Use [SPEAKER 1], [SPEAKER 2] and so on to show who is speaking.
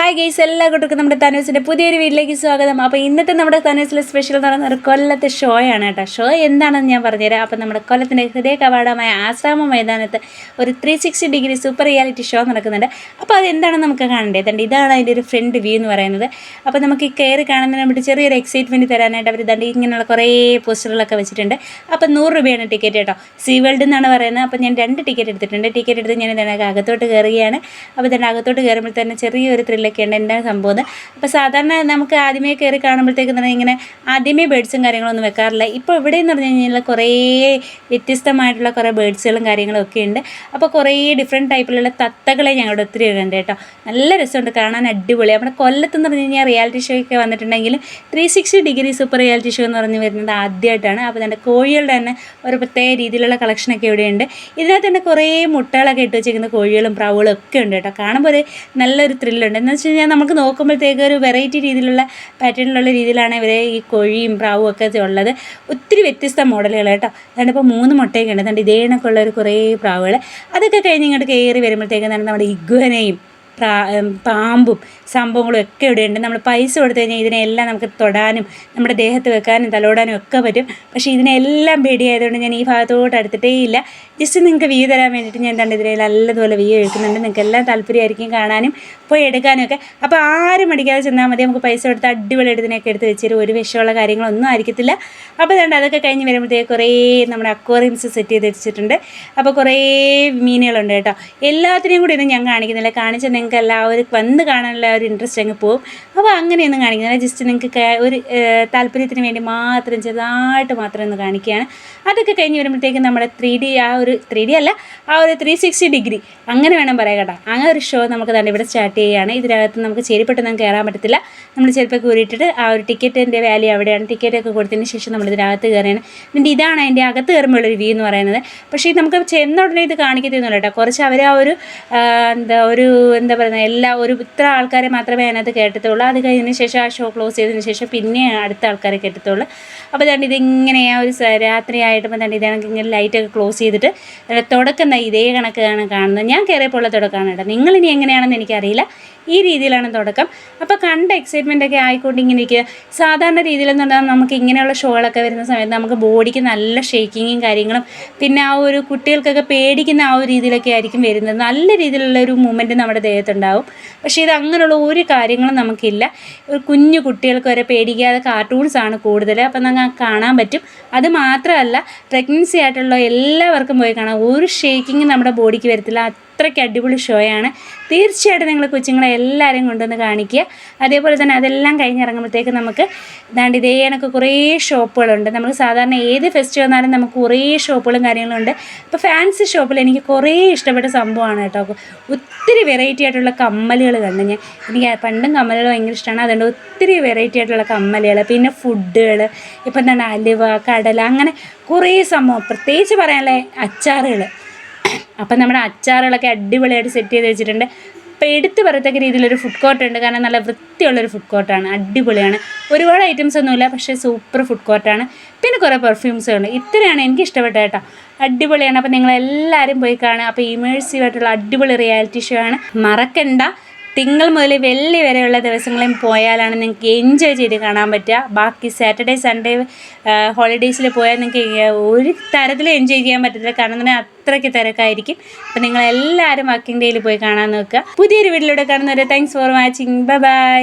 [SPEAKER 1] Hi guys എല്ലാ നമ്മുടെ തനൂസിന്റെ പുതിയൊരു വീട്ടിലേക്ക് സ്വാഗതം. അപ്പോൾ ഇന്നത്തെ നമ്മുടെ തനൂസിലെ സ്പെഷ്യൽ എന്ന് പറയുന്നത് കൊല്ലത്തെ ഷോ ആണ് കേട്ടോ. ഷോ എന്താണെന്ന് ഞാൻ പറഞ്ഞുതരാം. അപ്പോൾ നമ്മുടെ കൊല്ലത്തിന്റെ ഹൃദയ കവാടമായ ആശ്രാമ മൈതാനത്ത് ഒരു three sixty degree super reality show നടക്കുന്നുണ്ട്. അപ്പോൾ അത് എന്താണെന്ന് നമുക്ക് കാണേണ്ടത് തണ്ട് ഇതാണ് അതിന്റെ ഒരു ഫ്രണ്ട് വ്യൂ എന്ന് പറയുന്നത്. അപ്പോൾ നമുക്ക് ഈ കയറി കാണുന്നതിന് വേണ്ടി ചെറിയൊരു എക്സൈറ്റ്മെന്റ് തരാനായിട്ട് അവർ ദണ്ട് ഇങ്ങനെയുള്ള കുറേ പോസ്റ്ററുകളൊക്കെ വെച്ചിട്ടുണ്ട്. അപ്പോൾ നൂറ് രൂപയാണ് ടിക്കറ്റ് കേട്ടോ. സീ വേൾഡ് എന്നാണ് പറയുന്നത്. അപ്പോൾ ഞാൻ രണ്ട് ടിക്കറ്റ് എടുത്തിട്ടുണ്ട്. ടിക്കറ്റ് എടുത്ത് ഞാൻ അകത്തോട്ട് കയറുകയാണ് അപ്പോൾ തന്നെ അകത്തോട്ട് കയറുമ്പോൾ തന്നെ ചെറിയൊരു ത്രില്ലൊക്കെ ഉണ്ട് എന്റെ സംഭവം. അപ്പോൾ സാധാരണ നമുക്ക് ആദ്യമേ കയറി കാണുമ്പോഴത്തേക്ക് തന്നെ ഇങ്ങനെ ആദ്യമേ ബേഡ്സും കാര്യങ്ങളൊന്നും വെക്കാറില്ല. ഇപ്പോൾ ഇവിടെ എന്ന് പറഞ്ഞു കഴിഞ്ഞാൽ കുറേ വ്യത്യസ്തമായിട്ടുള്ള കുറേ ബേഡ്സുകളും കാര്യങ്ങളും ഒക്കെ ഉണ്ട്. അപ്പോൾ കുറേ ഡിഫറെന്റ് ടൈപ്പിലുള്ള തത്തകളെ ഞങ്ങളുടെ ഒത്തിരി ഉണ്ട് കേട്ടോ. നല്ല രസമുണ്ട് കാണാൻ അടിപൊളി. നമ്മുടെ കൊല്ലത്തെന്ന് പറഞ്ഞു കഴിഞ്ഞാൽ റിയാലിറ്റി ഷോ ഒക്കെ വന്നിട്ടുണ്ടെങ്കിൽ three sixty degree super reality show എന്ന് പറഞ്ഞ് വരുന്നത് ആദ്യമായിട്ടാണ്. അപ്പോൾ തന്നെ കോഴികളുടെ തന്നെ ഒരു പ്രത്യേക രീതിയിലുള്ള കളക്ഷനൊക്കെ ഇവിടെയുണ്ട് ഇതിനകത്ത് തന്നെ കുറേ മുട്ടകളൊക്കെ ഇട്ട് വെച്ചിരിക്കുന്ന കോഴികളും പ്രാവുകളും ഒക്കെ ഉണ്ട് കേട്ടോ. കാണുമ്പോൾ ഒരു നല്ലൊരു ത്രില്ലുണ്ട് എന്ന് വെച്ച് കഴിഞ്ഞാൽ നമുക്ക് നോക്കുമ്പോഴത്തേക്ക് ഒരു വെറൈറ്റി രീതിയിലുള്ള പാറ്റേണിലുള്ള രീതിയിലാണ് ഇവരെ ഈ കോഴിയും പ്രാവും ഒക്കെ ഉള്ളത്. ഒത്തിരി വ്യത്യസ്ത മോഡലുകൾ കേട്ടോ. അതുകൊണ്ട് ഇപ്പോൾ മൂന്ന് മുട്ടയൊക്കെ ഉണ്ട്. അതുകൊണ്ട് ഇതേ കണക്കുള്ള ഒരു കുറേ പ്രാവുകൾ അതൊക്കെ കഴിഞ്ഞ് ഇങ്ങോട്ട് കയറി വരുമ്പോഴത്തേക്ക് നമ്മുടെ ഇഗ്വനയും പാമ്പും സംഭവങ്ങളും ഒക്കെ ഇവിടെയുണ്ട് നമ്മൾ പൈസ കൊടുത്തു കഴിഞ്ഞാൽ ഇതിനെല്ലാം നമുക്ക് തൊടാനും നമ്മുടെ ദേഹത്ത് വെക്കാനും തലോടാനും ഒക്കെ പറ്റും. പക്ഷേ ഇതിനെല്ലാം പേടിയായതുകൊണ്ട് ഞാൻ ഈ ഭാഗത്തോട്ട് അടുത്തിട്ടേ ഇല്ല. ജസ്റ്റ് നിങ്ങൾക്ക് വ്യൂ തരാൻ വേണ്ടിയിട്ട് ഞാൻ തണ്ട് ഇതിനെ നല്ലതുപോലെ വ്യൂ എടുക്കുന്നുണ്ട്. നിങ്ങൾക്ക് എല്ലാം താല്പര്യമായിരിക്കും കാണാനും പോയി എടുക്കാനും ഒക്കെ. അപ്പോൾ ആരും മടിക്കാതെ ചെന്നാൽ മതി. നമുക്ക് പൈസ കൊടുത്ത് അടിപൊളി എടുത്തിനൊക്കെ എടുത്ത് വെച്ചിട്ട് ഒരു വിഷമുള്ള കാര്യങ്ങളൊന്നും ആയിരിക്കത്തില്ല. അപ്പോൾ അതുകൊണ്ട് അതൊക്കെ കഴിഞ്ഞ് വരുമ്പോഴത്തേക്ക് കുറേ നമ്മുടെ അക്വറിയംസ് സെറ്റ് ചെയ്ത് വെച്ചിട്ടുണ്ട്. അപ്പോൾ കുറേ മീനുകളുണ്ട് കേട്ടോ. എല്ലാത്തിനെയും കൂടി ഇന്ന് ഞാൻ കാണിക്കുന്നില്ല. കാണിച്ചാൽ നിങ്ങൾക്ക് എല്ലാവരും വന്ന് കാണാനുള്ള ഒരു ഇൻട്രസ്റ്റ് അങ്ങ് പോകും. അപ്പോൾ അങ്ങനെയൊന്നും കാണിക്കുന്നില്ല ജസ്റ്റ് നിങ്ങൾക്ക് ഒരു താല്പര്യത്തിന് വേണ്ടി മാത്രം ചെറുതായിട്ട് മാത്രം ഒന്ന് കാണിക്കുകയാണ്. അതൊക്കെ കഴിഞ്ഞ് വരുമ്പോഴത്തേക്കും നമ്മുടെ ത്രീ ഡി ആ ഒരു ത്രീ ഡി അല്ല ആ ഒരു ത്രീ സിക്സ്റ്റി ഡിഗ്രി അങ്ങനെ വേണം പറയാം കേട്ടോ. അങ്ങനെ ഒരു ഷോ നമുക്ക് തന്നെ ഇവിടെ സ്റ്റാർട്ട് ചെയ്യുകയാണ്. ഇതിനകത്ത് നമുക്ക് ചെരിപ്പെട്ടൊന്നും കയറാൻ പറ്റത്തില്ല. നമ്മൾ ചെരുപ്പൊക്കെ ഊരിയിട്ടിട്ട് ആ ഒരു ടിക്കറ്റിന്റെ വാല്യൂ അവിടെയാണ്. ടിക്കറ്റൊക്കെ കൊടുത്തതിന് ശേഷം നമ്മൾ ഇതിനകത്ത് കയറിയാണ് എന്നിട്ട് ഇതാണ് അതിന്റെ അകത്ത് കയറുമ്പോൾ ഒരു വ്യൂ എന്ന് പറയുന്നത്. പക്ഷേ നമുക്ക് ചെന്ന ഉടനെ ഇത് കാണിക്കത്തൊന്നുമില്ല കേട്ടോ. കുറച്ച് അവർ ആ ഒരു എന്താ ഒരു എന്താ പറയുന്നത് എല്ലാ ഒരു ഇത്ര ആൾക്കാരെ മാത്രമേ അതിനകത്ത് കേട്ടത്തുള്ളൂ. അത് കഴിഞ്ഞതിന് ശേഷം ആ ഷോ ക്ലോസ് ചെയ്തതിന് ശേഷം പിന്നെ അടുത്ത ആൾക്കാരെ കേട്ടത്തുള്ളൂ. അപ്പോൾ തന്നെ ഇതിങ്ങനെ ആ ഒരു രാത്രി രാത്രിയായിട്ട് തന്നെ ഇതാണെങ്കിൽ ഇങ്ങനെ ലൈറ്റൊക്കെ ക്ലോസ് ചെയ്തിട്ട് തുടക്കം ഇതേ കണക്കാണ് കാണുന്നത്. ഞാൻ കയറിയപ്പോൾ ഉള്ള തുടക്കമാണ് കേട്ടോ. നിങ്ങളിനി എങ്ങനെയാണെന്ന് എനിക്കറിയില്ല. ഈ രീതിയിലാണ് തുടക്കം. അപ്പോൾ കണ്ട എക്സൈറ്റ്മെന്റ് ഒക്കെ ആയിക്കൊണ്ട് ഇങ്ങനെ ഇരിക്കുക സാധാരണ രീതിയിലെന്ന് പറഞ്ഞാൽ നമുക്ക് ഇങ്ങനെയുള്ള ഷോകളൊക്കെ വരുന്ന സമയത്ത് നമുക്ക് ബോഡിക്ക് നല്ല ഷേക്കിങ്ങും കാര്യങ്ങളും പിന്നെ ആ ഒരു കുട്ടികൾക്കൊക്കെ പേടിക്കുന്ന ആ ഒരു രീതിയിലൊക്കെ ആയിരിക്കും വരുന്നത്. നല്ല രീതിയിലുള്ള ഒരു മൂമെന്റ് നമ്മുടെ ദേഹത്തുണ്ടാവും. പക്ഷേ ഇത് അങ്ങനെയുള്ള ഒരു കാര്യങ്ങളും നമുക്കില്ല. ഒരു കുഞ്ഞു കുട്ടികൾക്ക് വരെ പേടിക്കാതെ കാർട്ടൂൺസ് ആണ് കൂടുതൽ. അപ്പം നമുക്ക് കാണാൻ പറ്റും. അത് മാത്രമല്ല പ്രഗ്നൻസി ആയിട്ടുള്ള എല്ലാവർക്കും പോയി കാണാം. ഒരു ഷേക്കിങ് നമ്മുടെ ബോഡിക്ക് വരത്തില്ല. അത്രയ്ക്ക് അടിപൊളി ഷോയാണ്. തീർച്ചയായിട്ടും നിങ്ങൾ കൊച്ചുങ്ങളെ എല്ലാവരെയും കൊണ്ടുവന്ന് കാണിക്കുക. അതേപോലെ തന്നെ അതെല്ലാം കഴിഞ്ഞിറങ്ങുമ്പോഴത്തേക്ക് നമുക്ക് ഇതാണ്ട് ഇതേ കണക്ക് കുറേ ഷോപ്പുകളുണ്ട്. നമുക്ക് സാധാരണ ഏത് ഫെസ്റ്റ് വന്നാലും നമുക്ക് കുറേ ഷോപ്പുകളും കാര്യങ്ങളും ഉണ്ട്. അപ്പോൾ ഫാൻസി ഷോപ്പിൽ എനിക്ക് കുറേ ഇഷ്ടപ്പെട്ട സംഭവമാണ് കേട്ടോ. ഒത്തിരി വെറൈറ്റി ആയിട്ടുള്ള കമ്മലുകൾ കണ്ടു ഞാൻ എനിക്ക് പണ്ടും കമ്മലുകൾ ഭയങ്കര ഇഷ്ടമാണ്. അതുകൊണ്ട് ഒത്തിരി വെറൈറ്റി ആയിട്ടുള്ള കമ്മലുകൾ പിന്നെ ഫുഡുകൾ ഇപ്പം എന്താണ് അലുവ കടല അങ്ങനെ കുറേ സംഭവം. പ്രത്യേകിച്ച് പറയാനുള്ള അച്ചാറുകൾ. അപ്പം നമ്മുടെ അച്ചാറുകളൊക്കെ അടിപൊളിയായിട്ട് സെറ്റ് ചെയ്ത് വെച്ചിട്ടുണ്ട്. അപ്പോൾ എടുത്ത് പറയത്തക്ക രീതിയിലൊരു ഫുഡ് കോർട്ട് ഉണ്ട്. കാരണം നല്ല വൃത്തിയുള്ളൊരു ഫുഡ് കോർട്ടാണ് അടിപൊളിയാണ്. ഒരുപാട് ഐറ്റംസ് ഒന്നുമില്ല പക്ഷേ സൂപ്പർ ഫുഡ് കോർട്ടാണ് പിന്നെ കുറേ പെർഫ്യൂംസ് ഉണ്ട്. ഇത്രയാണ് എനിക്ക് ഇഷ്ടപ്പെട്ട കേട്ടോ. അടിപൊളിയാണ്. അപ്പോൾ നിങ്ങളെല്ലാവരും പോയി കാണുക. അപ്പോൾ ഇമേഴ്സീവ് ആയിട്ടുള്ള അടിപൊളി റിയാലിറ്റി ഷോ ആണ്. മറക്കണ്ട. തിങ്കൾ മുതൽ വെള്ളി വരെയുള്ള ദിവസങ്ങളിൽ പോയാലാണ് നിങ്ങൾക്ക് എൻജോയ് ചെയ്ത് കാണാൻ പറ്റുക. ബാക്കി സാറ്റർഡേ സൺഡേ ഹോളിഡേയ്സിൽ പോയാൽ നിങ്ങൾക്ക് ഒരു തരത്തിൽ എൻജോയ് ചെയ്യാൻ പറ്റത്തില്ല. കാരണം തന്നെ അത്രയ്ക്ക് തിരക്കായിരിക്കും. അപ്പോൾ നിങ്ങളെല്ലാവരും വർക്കിംഗ് ഡേയിൽ പോയി കാണാൻ നോക്കുക. പുതിയൊരു വീട്ടിലൂടെ കാണുന്നവരെ താങ്ക്സ് ഫോർ വാച്ചിങ് ബൈ